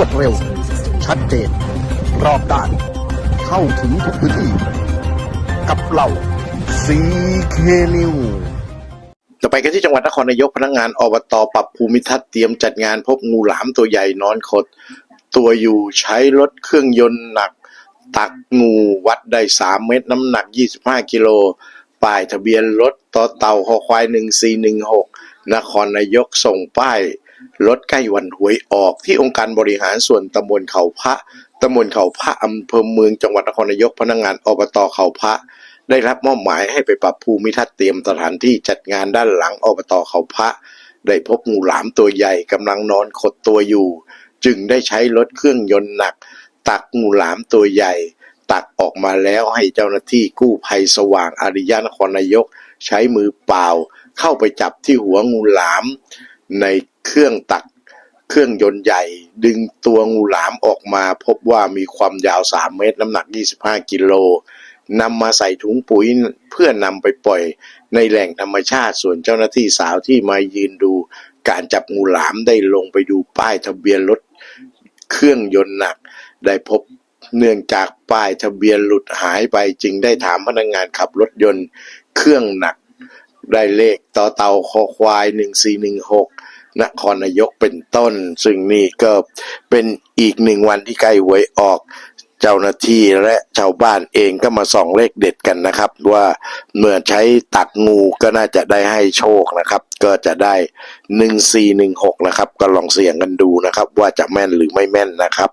วดเร็ว ชัดเจน รอบด้าน เข้าถึงทุกพื้นที่ กับเราซีเคนิวจะไปกันที่จังหวัดนครนายกพนักงานอบตปรับภูมิทัศน์เตรียมจัดงานพบงูหลามตัวใหญ่นอนขด ตัวอยู่ใช้รถเครื่องยนต์หนัก ตักงูวัดได้ 3 เมตร น้ำหนัก 25 กิโลป้ายทะเบียนรถต่อเต่าคอควาย 1416 นครนายกส่งป้าย รถใกล้วันหวยออกที่องค์การบริหารส่วนตำบลเขาพระตำบลเขาพระอำเภอเมืองจังหวัดนครนายกพนักงานอบตเขาพระ ได้รับมอบหมายให้ไปปรับภูมิทัศน์เตรียมสถานที่จัดงานด้านหลังอบตเขาพระ ได้พบงูหลามตัวใหญ่กำลังนอนขดตัวอยู่ จึงได้ใช้รถเครื่องยนต์หนัก ตักงูหลามตัวใหญ่ ตักออกมาแล้วให้เจ้าหน้าที่กู้ภัยสว่างอาริยนครนายก ใช้มือเปล่า เข้าไปจับที่หัวงูหลาม ในเครื่องตักเครื่องยนต์ใหญ่ ดึงตัวงูหลามออกมา พบว่ามีความยาว 3 เมตร น้ำหนัก 25 กิโลนำมาใส่ถุงปุ๋ยเพื่อนำไปปล่อยในแหล่งธรรมชาติส่วนเจ้าหน้าที่สาวที่มายืนดู การจับงูหลามได้ลงไปดูป้ายทะเบียนรถเครื่องยนต์หนัก ได้พบเนื่องจากป้ายทะเบียนหลุดหายไปจึงได้ถามพนักงานขับรถยนต์ เครื่องหนัก ได้เลขต่อเตาคอควาย 1416นครนายกเป็นต้น ซึ่งนี่ก็เป็นอีกหนึ่งวันที่ใกล้หวยออกเจ้าหน้าที่และชาวบ้านเองก็มาส่องเลขเด็ดกันนะครับ ว่าเมื่อใช้ตักงูก็น่าจะได้ให้โชคนะครับ ก็จะได้ 1416 นะครับ ก็ลองเสี่ยงกันดูนะครับ ว่าจะแม่นหรือไม่แม่นนะครับ